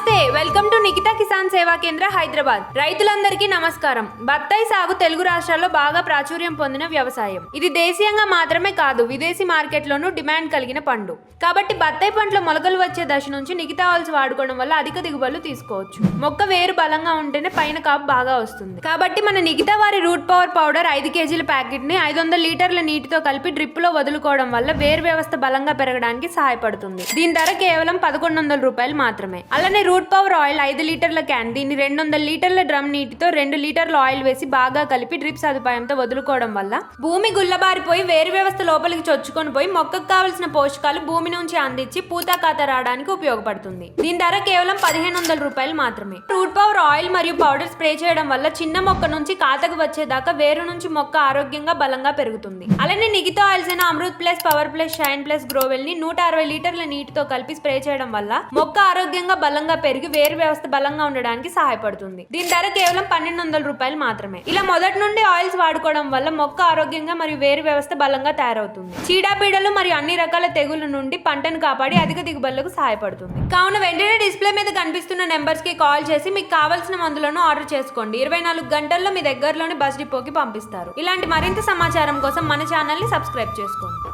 llegaste నమస్తే welcome to Nikhita Kisan సేవా కేంద్ర హైదరాబాద్. రైతులందరికీ నమస్కారం. బత్తాయి సాగు తెలుగు రాష్ట్రాల్లో బాగా ప్రాచుర్యం పొందిన వ్యవసాయం. ఇది దేశీయంగా మాత్రమే కాదు విదేశీ మార్కెట్లోనూ డిమాండ్ కలిగిన పండు. కాబట్టి బత్తాయి పంటలో మొలకలు వచ్చే దశ నుంచి నిఖితా ఆయిల్స్ వాడుకోవడం వల్ల అధిక దిగుబడులు తీసుకోవచ్చు. మొక్క వేరు బలంగా ఉంటేనే పైన కాపు బాగా వస్తుంది. కాబట్టి మన నిఖితా వారి రూట్ పవర్ పౌడర్ ఐదు కేజీల ప్యాకెట్ని ఐదు వందల లీటర్ల నీటితో కలిపి డ్రిప్లో వదులుకోవడం వల్ల వేరు వ్యవస్థ బలంగా పెరగడానికి సహాయపడుతుంది. దీని ధర కేవలం పదకొండు వందల రూపాయలు మాత్రమే. అలానే రూట్ పవర్ ఆయిల్ ఐదు లీటర్ల క్యాన్ దీన్ని రెండు వందల లీటర్ల డ్రమ్ నీటితో రెండు లీటర్ల ఆయిల్ వేసి బాగా కలిపి డ్రిప్ సదుపాయంతో వదులుకోవడం వల్ల భూమి గుల్లబారిపోయి వేరు వ్యవస్థ లోపలికి చొచ్చుకొని పోయి మొక్కకు కావలసిన పోషకాలు భూమి నుంచి అందించి పూత కాత రావడానికి ఉపయోగపడుతుంది. దీని ధర కేవలం పదిహేను వందల రూపాయలు మాత్రమే. రూట్ పవర్ ఆయిల్ మరియు పౌడర్ స్ప్రే చేయడం వల్ల చిన్న మొక్క నుంచి కాతకు వచ్చేదాకా వేరు నుంచి మొక్క ఆరోగ్యంగా బలంగా పెరుగుతుంది. అలానే నిగితో ఆయిల్స్ అయిన Amrit plus power plus shine plus గ్రోవెల్ని నూట అరవై లీటర్ల నీటితో కలిపి స్ప్రే చేయడం వల్ల మొక్క ఆరోగ్యంగా బలంగా పెరిగి వేరు వ్యవస్థ బలంగా ఉండడానికి సహాయపడుతుంది. దీని ధర కేవలం పన్నెండు వందల రూపాయలు మాత్రమే. ఇలా మొదటి నుండి ఆయిల్స్ వాడుకోవడం వల్ల మొక్క ఆరోగ్యంగా మరియు వేరు వ్యవస్థ బలంగా తయారవుతుంది. చీడపీడలు మరియు అన్ని రకాల తెగుళ్ళ నుండి పంటను కాపాడి అధిక దిగుబడులకు సహాయపడుతుంది. కావున వెంటనే డిస్ప్లే మీద కనిపిస్తున్న నెంబర్స్కి కాల్ చేసి మీకు కావాల్సిన మందులను ఆర్డర్ చేసుకోండి. ఇరవై నాలుగు గంటల్లో మీ దగ్గరలోని బస్ డిపోకి పంపిస్తారు. ఇలాంటి మరింత సమాచారం కోసం మన ఛానల్ని సబ్స్క్రైబ్ చేసుకోండి.